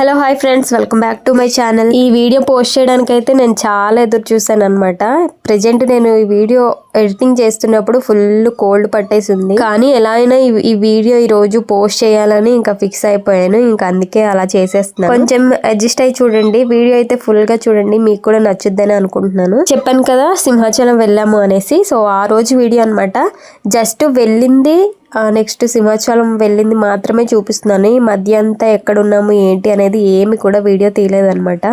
Hello hi friends welcome back to my channel ఈ video post చేయడానికి అయితే నేను చాలా ఎదురు చూసాను అనమాట ప్రెజెంట్ నేను ఈ వీడియో ఎడిటింగ్ చేస్తున్నప్పుడు ఫుల్ కోల్డ్ పట్టేసింది. కానీ ఎలా అయినా ఈ- ఈ వీడియో ఈ రోజు పోస్ట్ చేయాలని ఇంకా ఫిక్స్ అయిపోయాను. ఇంకా అందుకే అలా చేసేస్తున్నాను. కొంచెం అడ్జస్ట్ అయ్యి చూడండి. వీడియో అయితే ఫుల్గా చూడండి. మీకు కూడా నచ్చుద్దని అనుకుంటున్నాను. చెప్పాను కదా సింహాచలం వెళ్ళాము అనేసి. సో ఆ రోజు వీడియో అనమాట జస్ట్ వెళ్ళింది నెక్స్ట్ సింహాచలం వెళ్ళింది మాత్రమే చూపిస్తున్నాను. ఈ మధ్య అంతా ఎక్కడున్నాము ఏంటి అనేది ఏమి కూడా వీడియో తీయలేదనమాట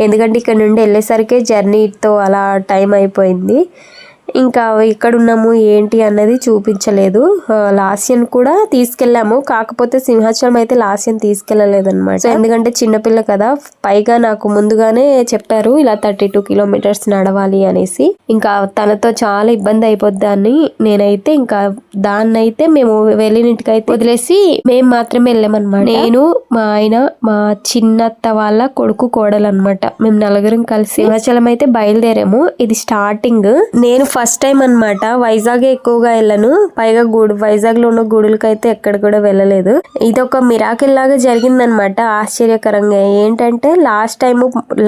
ఎందుకంటే ఇక్కడ నుండి వెళ్ళేసరికి జర్నీతో అలా టైం అయిపోయింది. ఇంకా ఇక్కడ ఉన్నాము ఏంటి అన్నది చూపించలేదు. లాస్యన్ కూడా తీసుకెళ్ళాము. కాకపోతే సింహాచలం అయితే లాస్యన్ తీసుకెళ్ళలేదు అనమాట ఎందుకంటే చిన్నపిల్ల కదా పైగా నాకు ముందుగానే చెప్పారు ఇలా థర్టీ టూ కిలోమీటర్స్ నడవాలి అనేసి. ఇంకా తనతో చాలా ఇబ్బంది అయిపోద్దని నేనైతే ఇంకా దాన్ని అయితే మేము వెళ్ళినట్టుకైతే వదిలేసి మేము మాత్రమే వెళ్ళామన్నమాట. నేను మా ఆయన మా చిన్నత్త వాళ్ళ కొడుకు కోడలు అనమాట మేము నలుగురం కలిసి సింహాచలం అయితే బయలుదేరాము. ఇది స్టార్టింగ్. నేను ఫస్ట్ టైం అన్నమాట. వైజాగ్ ఎక్కువగా వెళ్ళను. పైగా గుడి వైజాగ్లో ఉన్న గుడులకైతే అయితే ఎక్కడ కూడా వెళ్ళలేదు. ఇది ఒక మిరాకిల్ లాగా జరిగిందనమాట ఆశ్చర్యకరంగా. ఏంటంటే లాస్ట్ టైం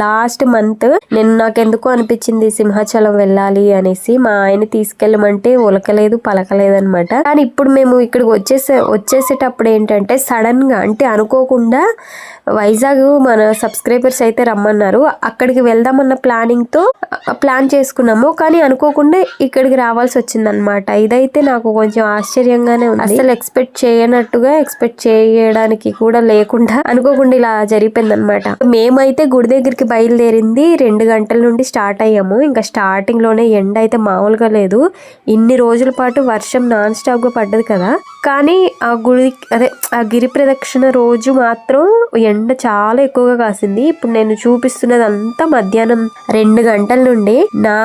లాస్ట్ మంత్ నేను నాకు అనిపించింది సింహాచలం వెళ్ళాలి అనేసి. మా ఆయన తీసుకెళ్ళమంటే ఉలకలేదు పలకలేదు అనమాట కానీ ఇప్పుడు మేము ఇక్కడికి వచ్చేసే వచ్చేసేటప్పుడు ఏంటంటే సడన్గా అంటే అనుకోకుండా వైజాగ్ మన సబ్స్క్రైబర్స్ అయితే రమ్మన్నారు. అక్కడికి వెళ్దామన్న ప్లానింగ్తో ప్లాన్ చేసుకున్నాము. కానీ అనుకోకుండా ఇక్కడికి రావాల్సి వచ్చింది అనమాట ఇదైతే నాకు కొంచెం ఆశ్చర్యంగానే ఉంది. అసలు ఎక్స్పెక్ట్ చేయనట్టుగా ఎక్స్పెక్ట్ చేయడానికి కూడా లేకుండా అనుకోకుండా ఇలా జరిపింది అనమాట మేమైతే గుడి దగ్గరికి బయలుదేరింది రెండు గంటల నుండి స్టార్ట్ అయ్యాము. ఇంకా స్టార్టింగ్లోనే ఎండ అయితే మామూలుగా లేదు. ఇన్ని రోజుల పాటు వర్షం నాన్ స్టాప్గా పడ్డది కదా. కానీ ఆ గుడి అదే ఆ గిరి ప్రదక్షిణ రోజు మాత్రం ఎండ చాలా ఎక్కువగా కాసింది. ఇప్పుడు నేను చూపిస్తున్నది అంతా మధ్యాహ్నం రెండు గంటల నుండి. నా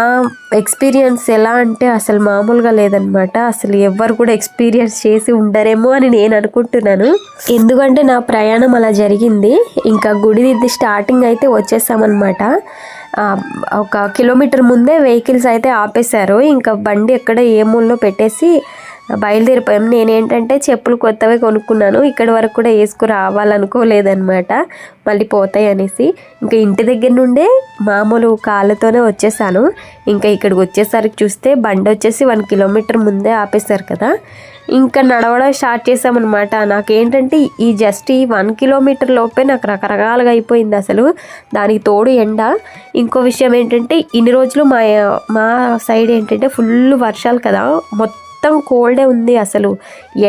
ఎక్స్పీరియన్స్ ఎలా అంటే అసలు మామూలుగా లేదనమాట అసలు ఎవ్వరు కూడా ఎక్స్పీరియన్స్ చేసి ఉండరేమో అని నేను అనుకుంటున్నాను. ఎందుకంటే నా ప్రయాణం అలా జరిగింది. ఇంకా గుడి దిద్ది స్టార్టింగ్ అయితే వచ్చేసామన్నమాట. ఒక కిలోమీటర్ ముందే వెహికల్స్ అయితే ఆపేశారు. ఇంకా బండి ఎక్కడ ఏ మూలలో పెట్టేసి బయలుదేరిపోయాం. నేనేంటంటే చెప్పులు కొత్తవి కొనుక్కున్నాను. ఇక్కడి వరకు కూడా వేసుకు రావాలనుకోలేదన్నమాట. మళ్ళీ పోతాయి అనేసి. ఇంకా ఇంటి దగ్గర నుండే మామూలు కాళ్ళతోనే వచ్చేసాను. ఇంకా ఇక్కడికి వచ్చేసరికి చూస్తే బండి వచ్చేసి వన్ కిలోమీటర్ ముందే ఆపేశారు కదా. ఇంకా నడవడం స్టార్ట్ చేసామన్నమాట నాకేంటంటే ఈ జస్ట్ ఈ వన్ కిలోమీటర్ లోపే నాకు రకరకాలుగా అయిపోయింది అసలు. దానికి తోడు ఎండ. ఇంకో విషయం ఏంటంటే ఇన్ని రోజులు మా మా సైడ్ ఏంటంటే ఫుల్ వర్షాలు కదా. మొత్తం మొత్తం కోల్డే ఉంది అసలు.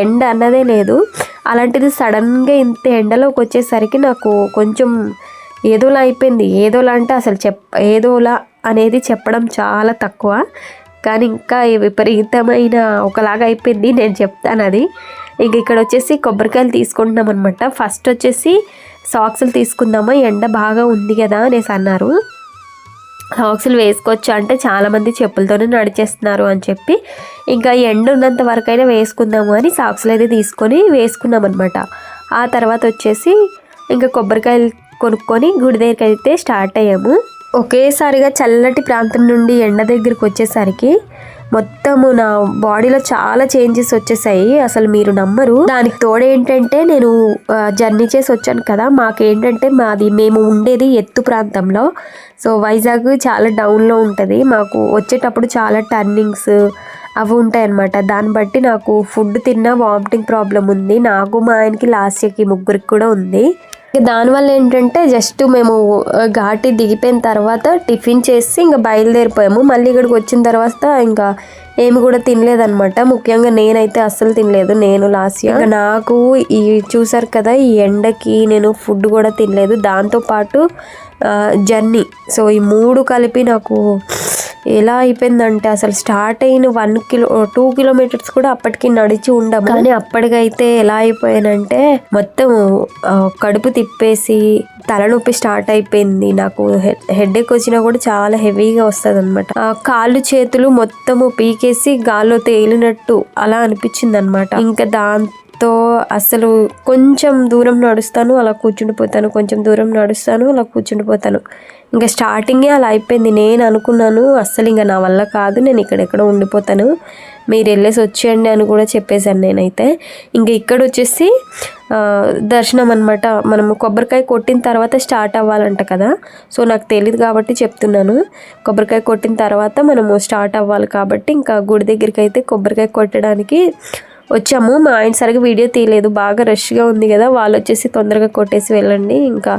ఎండ అన్నదే లేదు. అలాంటిది సడన్గా ఇంత ఎండలోకి వచ్చేసరికి నాకు కొంచెం ఏదోలా అయిపోయింది. ఏదోలా అంటే అసలు చెప్ ఏదోలా అనేది చెప్పడం చాలా తక్కువ. కానీ ఇంకా విపరీతమైన ఒకలాగా అయిపోయింది. నేను చెప్తాను అది. ఇంక ఇక్కడ వచ్చేసి కొబ్బరికాయలు తీసుకుంటున్నాం అనమాట ఫస్ట్ వచ్చేసి సాక్స్లు తీసుకుందామా? ఎండ బాగా ఉంది కదా అనేసి అన్నారు. సాక్స్లు వేసుకోవచ్చు అంటే చాలామంది చెప్పులతోనే నడిచేస్తున్నారు అని చెప్పి ఇంకా ఎండ ఉన్నంత వరకైనా వేసుకుందాము అని సాక్స్లు అయితే తీసుకొని వేసుకున్నాం అనమాట ఆ తర్వాత వచ్చేసి ఇంకా కొబ్బరికాయలు కొనుక్కొని గుడి దగ్గరికి అయితే స్టార్ట్ అయ్యాము. ఒకేసారిగా చల్లటి ప్రాంతం నుండి ఎండ దగ్గరికి వచ్చేసరికి మొత్తము నా బాడీలో చాలా చేంజెస్ వచ్చేసాయి. అసలు మీరు నమ్మరు. దానికి తోడేంటంటే నేను జర్నీ చేసి వచ్చాను కదా. మాకేంటంటే మాది మేము ఉండేది ఎత్తు ప్రాంతంలో. సో వైజాగ్ చాలా డౌన్లో ఉంటుంది. మాకు వచ్చేటప్పుడు చాలా టర్నింగ్స్ అవి ఉంటాయి అన్నమాట దాన్ని బట్టి నాకు ఫుడ్ తిన్నా వామిటింగ్ ప్రాబ్లం ఉంది. నాకు మా ఆయనకి లాస్ట్ ఇయర్కి ముగ్గురికి కూడా ఉంది. దానివల్ల ఏంటంటే జస్ట్ మేము ఘాటి దిగిపోయిన తర్వాత టిఫిన్ చేసి ఇంకా బయలుదేరిపోయాము. మళ్ళీ ఇక్కడికి వచ్చిన తర్వాత ఇంకా ఏమి కూడా తినలేదనమాట ముఖ్యంగా నేనైతే అస్సలు తినలేదు. నేను లాస్ట్ ఇయర్ ఇంకా నాకు ఈ చూసారు కదా ఈ ఎండకి నేను ఫుడ్ కూడా తినలేదు. దాంతోపాటు జర్నీ సో ఈ మూడు కలిపి నాకు ఎలా అయిపోయిందంటే అసలు స్టార్ట్ అయిన వన్ కిలో టూ కిలోమీటర్స్ కూడా అప్పటికి నడిచి ఉండము. కానీ అప్పటికైతే ఎలా అయిపోయానంటే మొత్తం కడుపు తిప్పేసి తలనొప్పి స్టార్ట్ అయిపోయింది. నాకు హెడ్ ఎక్ వచ్చినా కూడా చాలా హెవీగా వస్తుంది అనమాట కాళ్ళు చేతులు మొత్తము పీకేసి గాల్లో తేలినట్టు అలా అనిపించింది అనమాట ఇంకా దాంతో దాంతో అసలు కొంచెం దూరం నడుస్తాను అలా కూర్చుండిపోతాను కొంచెం దూరం నడుస్తాను అలా కూర్చుండిపోతాను. ఇంకా స్టార్టింగే అలా అయిపోయింది. నేను అనుకున్నాను అస్సలు ఇంకా నా వల్ల కాదు నేను ఇక్కడెక్కడ ఉండిపోతాను. మీరు వెళ్ళేసి వచ్చేయండి అని కూడా చెప్పేశాను నేనైతే. ఇంకా ఇక్కడ వచ్చేసి దర్శనం అనమాట మనము కొబ్బరికాయ కొట్టిన తర్వాత స్టార్ట్ అవ్వాలంట కదా. సో నాకు తెలియదు కాబట్టి చెప్తున్నాను. కొబ్బరికాయ కొట్టిన తర్వాత మనము స్టార్ట్ అవ్వాలి కాబట్టి ఇంకా గుడి దగ్గరికి అయితే కొబ్బరికాయ కొట్టడానికి వచ్చాము. మా ఆయన సరిగ్గా వీడియో తీయలేదు. బాగా రష్గా ఉంది కదా. వాళ్ళు వచ్చేసి తొందరగా కొట్టేసి వెళ్ళండి. ఇంకా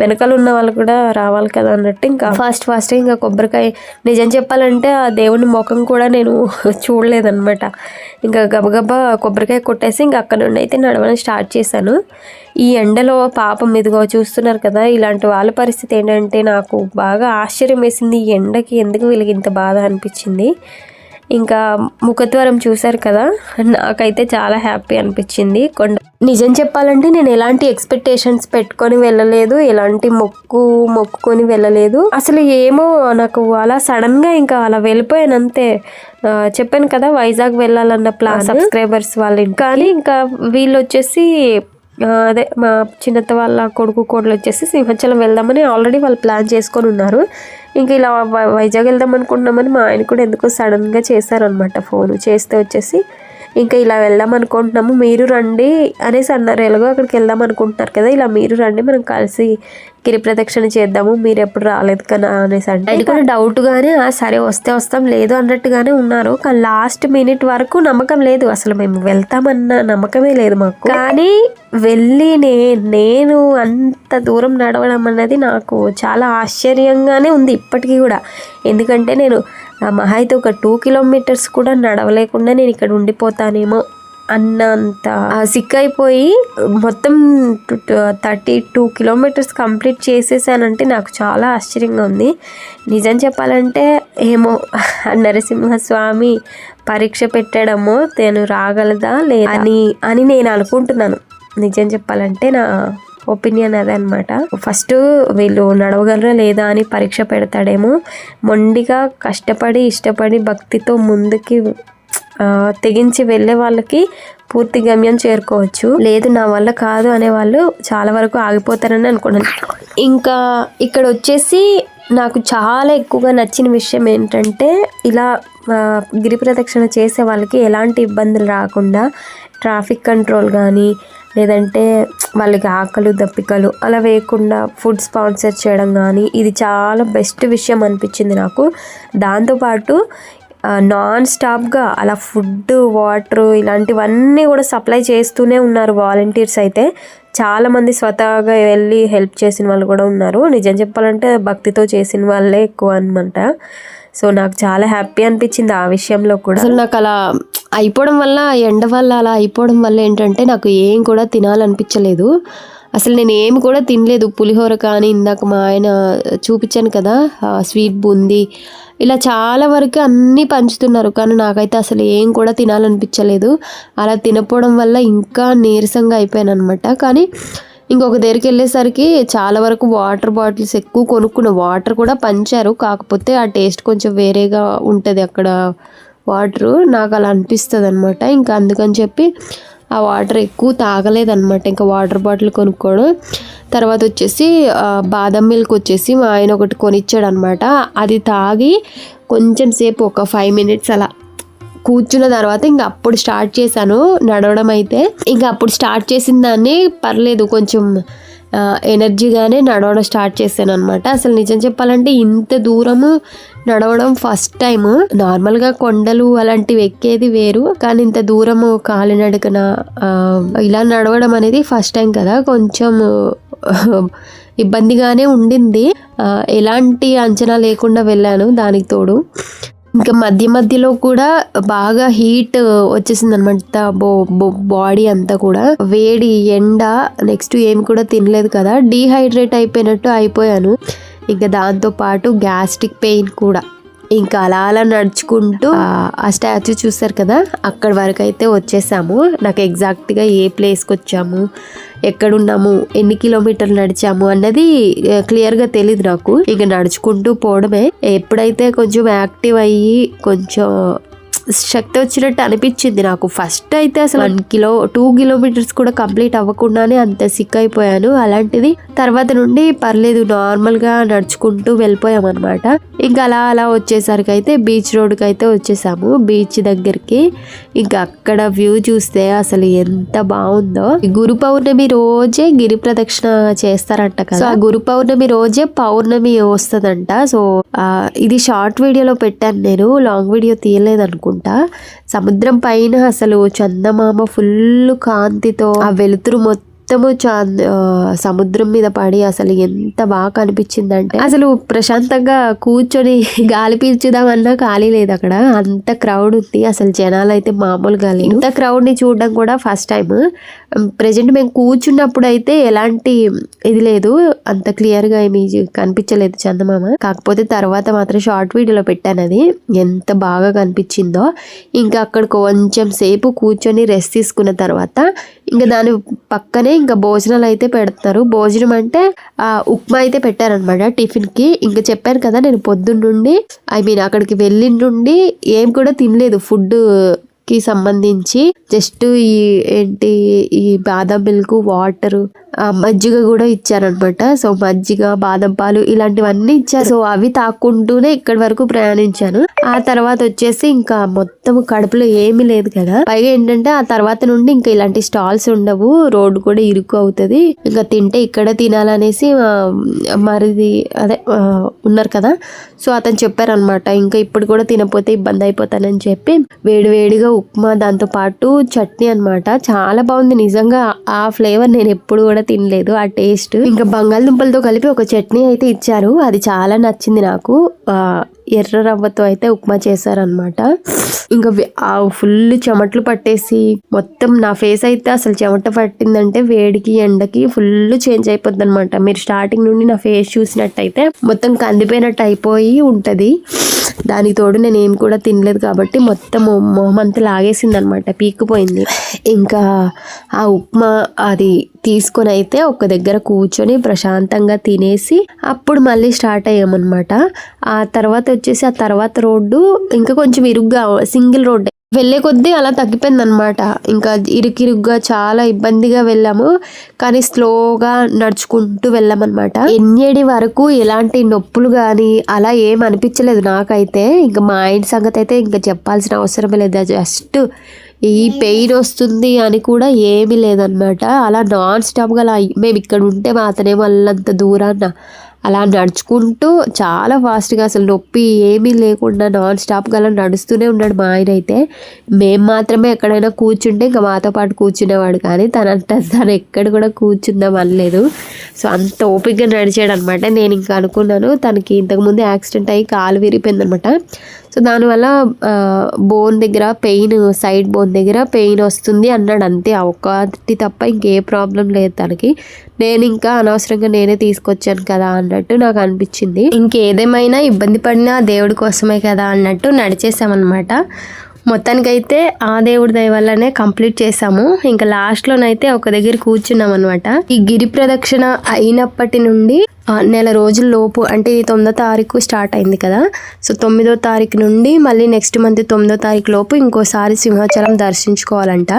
వెనకాల ఉన్న వాళ్ళు కూడా రావాలి కదా అన్నట్టు ఇంకా ఫాస్ట్ ఫాస్ట్ ఇంకా కొబ్బరికాయ. నిజం చెప్పాలంటే ఆ దేవుని ముఖం కూడా నేను చూడలేదన్నమాట. ఇంకా గబగబా కొబ్బరికాయ కొట్టేసి ఇంకా అక్కడ నుండి అయితే నడవడం స్టార్ట్ చేశాను. ఈ ఎండలో పాపం ఇదిగో చూస్తున్నారు కదా ఇలాంటి వాళ్ళ పరిస్థితి ఏంటంటే నాకు బాగా ఆశ్చర్యం వేసింది. ఈ ఎండకి ఎందుకు వీళ్ళకి ఇంత బాధ అనిపించింది? ఇంకా ముఖద్వారం చూశారు కదా నాకైతే చాలా హ్యాపీ అనిపించింది. కొండ నిజం చెప్పాలంటే నేను ఎలాంటి ఎక్స్పెక్టేషన్స్ పెట్టుకొని వెళ్ళలేదు ఎలాంటి మొక్కు మొక్కుకొని వెళ్ళలేదు. అసలు ఏమో నాకు అలా సడన్గా ఇంకా అలా వెళ్ళిపోయాను అంతే ఆ, చెప్పాను కదా వైజాగ్ వెళ్ళాలన్న ప్లాన్ సబ్స్క్రైబర్స్ వాళ్ళ. కానీ ఇంకా వీళ్ళు వచ్చేసి అదే మా చిన్నత్త వాళ్ళ కొడుకు కోడలు వచ్చేసి సింహాచలం వెళ్దామని ఆల్రెడీ వాళ్ళు ప్లాన్ చేసుకొని ఉన్నారు. ఇంకా ఇలా వై- వైజాగ్ వెళ్దాం అనుకుంటున్నామని మా ఆయన కూడా ఎందుకో సడన్గా చేశారనమాట ఫోన్ చేస్తే వచ్చేసి ఇంకా ఇలా వెళ్దాం అనుకుంటున్నాము మీరు రండి అనేసి అన్నారు. ఎలాగో అక్కడికి వెళ్దాం అనుకుంటున్నారు కదా ఇలా మీరు రండి మనం కలిసి గిరి ప్రదక్షిణ చేద్దాము మీరు ఎప్పుడు రాలేదు కదా అనేసి అంటే అది కూడా డౌట్ గానే "ఆ, సరే వస్తే వస్తాం లేదు అన్నట్టుగానే ఉన్నారు. కానీ లాస్ట్ మినిట్ వరకు నమ్మకం లేదు. అసలు మేము వెళ్తామన్న నమ్మకమే లేదు మాకు. కానీ వెళ్ళి నే నేను అంత దూరం నడవడం అన్నది నాకు చాలా ఆశ్చర్యంగానే ఉంది ఇప్పటికీ కూడా. ఎందుకంటే నేను ఆ మహా అయితే ఒక టూ కిలోమీటర్స్ కూడా నడవలేకుండా నేను ఇక్కడ ఉండిపోతానేమో అన్నంత. సిక్ అయిపోయి మొత్తం థర్టీ టూ కిలోమీటర్స్ కంప్లీట్ చేసేసానంటే నాకు చాలా ఆశ్చర్యంగా ఉంది. నిజం చెప్పాలంటే ఏమో నరసింహస్వామి పరీక్ష పెట్టడమో తను రాగలదా లేదా అని అని నేను అనుకుంటున్నాను. నిజం చెప్పాలంటే నా ఒపీనియన్ అదే అనమాట ఫస్ట్ వీళ్ళు నడవగలరా లేదా అని పరీక్ష పెడతాడేమో. మొండిగా కష్టపడి ఇష్టపడి భక్తితో ముందుకి తెగించి వెళ్ళే వాళ్ళకి పూర్తి గమ్యం చేరుకోవచ్చు. లేదు నా వల్ల కాదు అనే వాళ్ళు చాలా వరకు ఆగిపోతారని అనుకున్నాను ఇంకా ఇక్కడ వచ్చేసి నాకు చాలా ఎక్కువగా నచ్చిన విషయం ఏంటంటే ఇలా గిరి ప్రదక్షిణ చేసే వాళ్ళకి ఎలాంటి ఇబ్బందులు రాకుండా ట్రాఫిక్ కంట్రోల్ కానీ లేదంటే వాళ్ళకి ఆకలు దప్పికలు అలా వేయకుండా ఫుడ్ స్పాన్సర్ చేయడం కానీ ఇది చాలా బెస్ట్ విషయం అనిపించింది నాకు. దాంతోపాటు నాన్ స్టాప్గా అలా ఫుడ్ వాటర్ ఇలాంటివన్నీ కూడా సప్లై చేస్తూనే ఉన్నారు వాలంటీర్స్ అయితే. చాలామంది స్వతహాగా వెళ్ళి హెల్ప్ చేసిన వాళ్ళు కూడా ఉన్నారు. నిజం చెప్పాలంటే భక్తితో చేసిన వాళ్ళే ఎక్కువ అనమాట సో నాకు చాలా హ్యాపీ అనిపించింది ఆ విషయంలో కూడా. అసలు నాకు అలా అయిపోవడం వల్ల ఎండ వల్ల అలా అయిపోవడం వల్ల ఏంటంటే నాకు ఏం కూడా తినాలనిపించలేదు. అసలు నేను ఏమి కూడా తినలేదు. పులిహోర కానీ ఇందాక మా ఆయన చూపించాను కదా స్వీట్ బూందీ. ఇలా చాలా వరకు అన్నీ పంచుతున్నారు. కానీ నాకైతే అసలు ఏం కూడా తినాలనిపించలేదు. అలా తినపోవడం వల్ల ఇంకా నీరసంగా అయిపోయాను అనమాట కానీ ఇంకొక దగ్గరికి వెళ్ళేసరికి చాలా వరకు వాటర్ బాటిల్స్ ఎక్కువ కొనుక్కున్న వాటర్ కూడా పంచారు. కాకపోతే ఆ టేస్ట్ కొంచెం వేరేగా ఉంటుంది అక్కడ వాటర్. నాకు అలా అనిపిస్తుంది అనమాట ఇంకా అందుకని చెప్పి ఆ వాటర్ ఎక్కువ తాగలేదన్నమాట. ఇంకా వాటర్ బాటిల్ కొనుక్కోవడం. తర్వాత వచ్చేసి బాదం మిల్క్ వచ్చేసి మా ఆయన ఒకటి కొనిచ్చాడు అనమాట అది తాగి కొంచెం సేపు ఒక ఫైవ్ మినిట్స్ అలా కూర్చున్న తర్వాత ఇంకా అప్పుడు స్టార్ట్ చేశాను నడవడం అయితే. ఇంకా అప్పుడు స్టార్ట్ చేసిన దాన్ని పర్లేదు కొంచెం ఎనర్జీగానే నడవడం స్టార్ట్ చేశాను అనమాట అసలు నిజం చెప్పాలంటే ఇంత దూరము నడవడం ఫస్ట్ టైం నార్మల్గా కొండలు అలాంటివి ఎక్కేది వేరు కానీ ఇంత దూరము కాలినడకన ఇలా నడవడం అనేది ఫస్ట్ టైం కదా. కొంచెం ఇబ్బందిగానే ఉండింది. ఎలాంటి అంచనా లేకుండా వెళ్ళాను దానికి తోడు. ఇంకా మధ్య మధ్యలో కూడా బాగా హీట్ వచ్చేసింది అనమాట బో బాడీ అంతా కూడా. వేడి ఎండ నెక్స్ట్ ఏమి కూడా తినలేదు కదా. డీహైడ్రేట్ అయిపోయినట్టు అయిపోయాను. ఇంకా దాంతో పాటు గ్యాస్ట్రిక్ పెయిన్ కూడా. ఇంకా అలా అలా నడుచుకుంటూ ఆ- స్టాచ్యూ చూసారు కదా? అక్కడి వరకు అయితే వచ్చేసాము. నాకు ఎగ్జాక్ట్గా ఏ ప్లేస్కి వచ్చాము ఎక్కడున్నాము ఎన్ని కిలోమీటర్లు నడిచాము అన్నది క్లియర్గా తెలియదు నాకు. ఇక నడుచుకుంటూ పోవడమే. ఎప్పుడైతే కొంచెం యాక్టివ్ అయ్యి కొంచెం శక్తి వచ్చినట్టు అనిపించింది నాకు. ఫస్ట్ అయితే అసలు వన్ కిలో టూ కిలోమీటర్స్ కూడా కంప్లీట్ అవ్వకుండానే అంత సిక్ అయిపోయాను. అలాంటిది తర్వాత నుండి పర్లేదు నార్మల్గా నడుచుకుంటూ వెళ్ళిపోయాం అనమాట ఇంకా అలా అలా వచ్చేసరికి అయితే బీచ్ రోడ్కి అయితే వచ్చేసాము. బీచ్ దగ్గరికి ఇంకా అక్కడ వ్యూ చూస్తే అసలు ఎంత బాగుందో. గురు పౌర్ణమి రోజే గిరి ప్రదక్షిణ చేస్తారంట కదా. ఆ గురు పౌర్ణమి రోజే పౌర్ణమి వస్తుందంట. సో ఇది షార్ట్ వీడియోలో పెట్టాను నేను. లాంగ్ వీడియో తీయలేదు అనుకుంటా సముద్రం పైన అసలు చందమామ ఫుల్ కాంతితో ఆ వెలుతురు మొత్తం మొత్తము చాంద్ సముద్రం మీద పడి అసలు ఎంత బాగా కనిపించిందంటే అసలు ప్రశాంతంగా కూర్చొని గాలి పీల్చుదామన్నా ఖాళీ లేదు అక్కడ. అంత క్రౌడ్ ఉంది. అసలు జనాలు అయితే మామూలుగా లేదు ఇంత క్రౌడ్ని చూడడం కూడా ఫస్ట్ టైం ప్రజెంట్ మేము కూర్చున్నప్పుడు అయితే ఎలాంటి ఇది లేదు. అంత క్లియర్గా ఏమి కనిపించలేదు చందమామ. కాకపోతే తర్వాత మాత్రం షార్ట్ వీడియోలో పెట్టాను అది. ఎంత బాగా కనిపించిందో. ఇంకా అక్కడ కొంచెం సేపు కూర్చొని రెస్ట్ తీసుకున్న తర్వాత ఇంకా దాని పక్కనే ఇంకా భోజనాలు అయితే పెడతారు. భోజనం అంటే ఆ ఉప్మా అయితే పెట్టారనమాట టిఫిన్కి ఇంకా చెప్పాను కదా నేను పొద్దున్న నుండి ఐ మీన్ అక్కడికి వెళ్ళిన నుండి ఏం కూడా తినలేదు. ఫుడ్ కి సంబంధించి జస్ట్ ఈ ఏంటి ఈ బాదం మిల్క్ వాటర్ మజ్జిగ కూడా ఇచ్చారనమాట. సో మజ్జిగ బాదం పాలు ఇలాంటివన్నీ ఇచ్చారు. సో అవి తాక్కుంటూనే ఇక్కడి వరకు ప్రయాణించాను. ఆ తర్వాత వచ్చేసి ఇంకా మొత్తం కడుపులో ఏమీ లేదు కదా. పైగా ఏంటంటే ఆ తర్వాత నుండి ఇంకా ఇలాంటి స్టాల్స్ ఉండవు. రోడ్డు కూడా ఇరుకు అవుతుంది. ఇంకా తింటే ఇక్కడ తినాలనేసి మరిది అదే ఉన్నారు కదా. సో అతను చెప్పారనమాట ఇంకా ఇప్పుడు కూడా తినపోతే ఇబ్బంది అయిపోతానని చెప్పి వేడి వేడిగా ఉప్మా దాంతో పాటు చట్నీ అనమాట చాలా బాగుంది. నిజంగా ఆ ఫ్లేవర్ నేను ఎప్పుడు కూడా తినలేదు ఆ టేస్ట్. ఇంకా బంగాళదుంపలతో కలిపి ఒక చట్నీ అయితే ఇచ్చారు. అది చాలా నచ్చింది నాకు. ఎర్ర రవ్వతో అయితే ఉప్మా చేశారనమాట ఇంకా ఫుల్ చెమటలు పట్టేసి మొత్తం నా ఫేస్ అయితే అసలు చెమట పట్టిందంటే వేడికి ఎండకి ఫుల్ చేంజ్ అయిపోద్ది అనమాట మీరు స్టార్టింగ్ నుండి నా ఫేస్ చూసినట్టయితే మొత్తం కందిపోయినట్టు అయిపోయి ఉంటుంది. దానికి తోడు నేను ఏం కూడా తినలేదు కాబట్టి మొత్తం మొహం అంతా లాగేసింది అనమాట పీక్కుపోయింది. ఇంకా ఆ ఉప్మా అది తీసుకొని అయితే ఒక దగ్గర కూర్చొని ప్రశాంతంగా తినేసి అప్పుడు మళ్ళీ స్టార్ట్ అయ్యామన్నమాట ఆ తర్వాత వచ్చేసి ఆ తర్వాత రోడ్డు ఇంకా కొంచెం ఇరుగ్గా సింగిల్ రోడ్ వెళ్ళే కొద్దీ అలా తగ్గిపోయింది అనమాట ఇంకా ఇరుకిరుగ్గా చాలా ఇబ్బందిగా వెళ్ళాము. కానీ స్లోగా నడుచుకుంటూ వెళ్ళామన్నమాట. ఎన్నేడి వరకు ఎలాంటి నొప్పులు కానీ అలా ఏం అనిపించలేదు నాకైతే. ఇంకా మా ఆయన సంగతి అయితే ఇంకా చెప్పాల్సిన అవసరం లేదు. జస్ట్ ఈ పెయిన్ వస్తుంది అని కూడా ఏమీ లేదనమాట అలా నాన్ స్టాప్గా అలా మేము ఇక్కడ ఉంటే మాత్రమే వాళ్ళంత దూరాన్న అలా నడుచుకుంటూ చాలా ఫాస్ట్గా అసలు నొప్పి ఏమీ లేకుండా నాన్ స్టాప్గా అలా నడుస్తూనే ఉన్నాడు మా ఆయన అయితే. మేము మాత్రమే ఎక్కడైనా కూర్చుంటే ఇంకా మాతో పాటు కూర్చునేవాడు కానీ తనంత తను ఎక్కడ కూడా కూర్చుందాం అనలేదు. సో అంత ఓపిక్గా నడిచాడు అనమాట నేను ఇంకా అనుకున్నాను తనకి ఇంతకుముందు యాక్సిడెంట్ అయ్యి కాలు విరిగిపోయింది అనమాట సో దానివల్ల బోన్ దగ్గర పెయిన్ సైడ్ బోన్ దగ్గర పెయిన్ వస్తుంది అన్నాడు అంతే. ఒకటి తప్ప ఇంకే ప్రాబ్లం లేదు తనకి. నేను ఇంకా అనవసరంగా నేనే తీసుకొచ్చాను కదా అన్నట్టు నాకు అనిపించింది. ఇంకేదేమైనా ఇబ్బంది పడినా దేవుడి కోసమే కదా అన్నట్టు నడిచేసామన్నమాట. మొత్తానికైతే ఆ దేవుడి దయ వల్లనే కంప్లీట్ చేసాము ఇంకా లాస్ట్లోనైతే ఒక దగ్గర కూర్చున్నాం అనమాట ఈ గిరి ప్రదక్షిణ అయినప్పటి నుండి నెల రోజుల లోపు అంటే ఇది తొమ్మిదో తారీఖు స్టార్ట్ అయింది కదా. సో తొమ్మిదో తారీఖు నుండి మళ్ళీ నెక్స్ట్ మంత్ తొమ్మిదో తారీఖు లోపు ఇంకోసారి సింహాచలం దర్శించుకోవాలంట.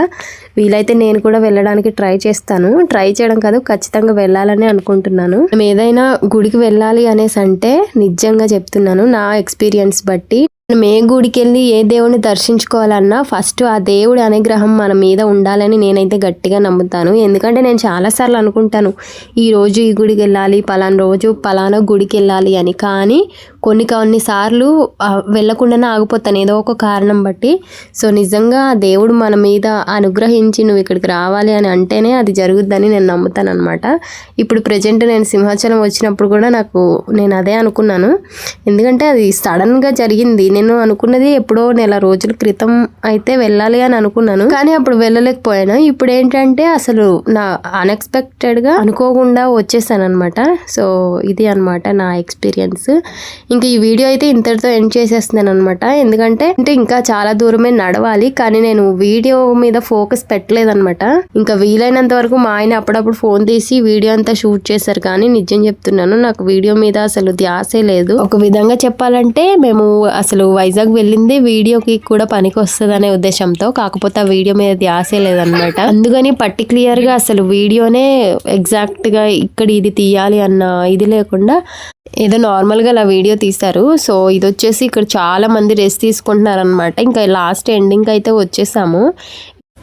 వీలైతే నేను కూడా వెళ్ళడానికి ట్రై చేస్తాను. ట్రై చేయడం కాదు ఖచ్చితంగా వెళ్ళాలని అనుకుంటున్నాను. మేము ఏదైనా గుడికి వెళ్ళాలి అనేసి అంటే నిజంగా చెప్తున్నాను నా ఎక్స్పీరియన్స్ బట్టి. మనం ఏ గుడికి వెళ్ళి ఏ దేవుని దర్శించుకోవాలన్నా ఫస్ట్ ఆ దేవుడి అనుగ్రహం మన మీద ఉండాలని నేనైతే గట్టిగా నమ్ముతాను. ఎందుకంటే నేను చాలాసార్లు అనుకుంటాను ఈ రోజు ఈ గుడికి వెళ్ళాలి పలానా రోజు పలానా గుడికి వెళ్ళాలి అని. కానీ కొన్ని కొన్నిసార్లు వెళ్ళకుండానే ఆగిపోతాను ఏదో ఒక కారణం బట్టి. సో నిజంగా ఆ దేవుడు మన మీద అనుగ్రహించి నువ్వు ఇక్కడికి రావాలి అని అంటేనే అది జరుగుద్దని నేను నమ్ముతాను అనమాట ఇప్పుడు ప్రజెంట్ నేను సింహాచలం వచ్చినప్పుడు కూడా నాకు నేను అదే అనుకున్నాను. ఎందుకంటే అది సడన్గా జరిగింది. నేను అనుకున్నది ఎప్పుడో నెల రోజుల క్రితం అయితే వెళ్ళాలి అని అనుకున్నాను. కానీ అప్పుడు వెళ్ళలేకపోయాను. ఇప్పుడు ఏంటంటే అసలు నా అన్ఎక్స్పెక్టెడ్గా అనుకోకుండా వచ్చేసాను అనమాట సో ఇది అనమాట నా ఎక్స్పీరియన్స్ ఇంకా ఈ వీడియో అయితే ఇంతటితో ఎండ్ చేసేస్తున్నాను అనమాట ఎందుకంటే అంటే ఇంకా చాలా దూరమే నడవాలి కానీ నేను వీడియో మీద ఫోకస్ పెట్టలేదనమాట ఇంకా వీలైనంత వరకు మా ఆయన అప్పుడప్పుడు ఫోన్ తీసి వీడియో అంతా షూట్ చేశారు. కానీ నిజం చెప్తున్నాను నాకు వీడియో మీద అసలు ధ్యాసే లేదు. ఒక విధంగా చెప్పాలంటే మేము అసలు వైజాగ్ వెళ్ళింది వీడియోకి కూడా పనికి వస్తుంది అనే ఉద్దేశంతో కాకపోతే ఆ వీడియో మీద ధ్యాసే లేదనమాట అందుకని పర్టికులర్గా అసలు వీడియోనే ఎగ్జాక్ట్గా ఇక్కడ ఇది తీయాలి అన్న ఇది లేకుండా ఏదో నార్మల్గా అలా వీడియో తీస్తారు సో ఇది వచ్చేసి ఇక్కడ చాలా మంది రెస్ట్ తీసుకుంటున్నారు అనమాట ఇంకా లాస్ట్ ఎండింగ్ అయితే వచ్చేసాము.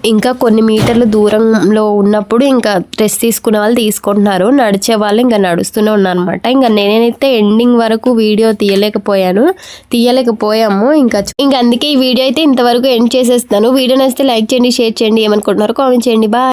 ఇంకా కొన్ని మీటర్లు దూరంలో ఉన్నప్పుడు ఇంకా రెస్ట్ తీసుకున్న వాళ్ళు తీసుకుంటున్నారు. నడిచే వాళ్ళు ఇంకా నడుస్తూనే ఉన్నారనమాట ఇంకా నేనైతే ఎండింగ్ వరకు వీడియో తీయలేకపోయాను. తీయలేకపోయాము. ఇంకా ఇంకా అందుకే ఈ వీడియో అయితే ఇంతవరకు ఎండ్ చేసేస్తాను వీడియో నచ్చితే లైక్ చేయండి షేర్ చేయండి. ఏమనుకుంటున్నారో కామెంట్ చేయండి. బాయ్.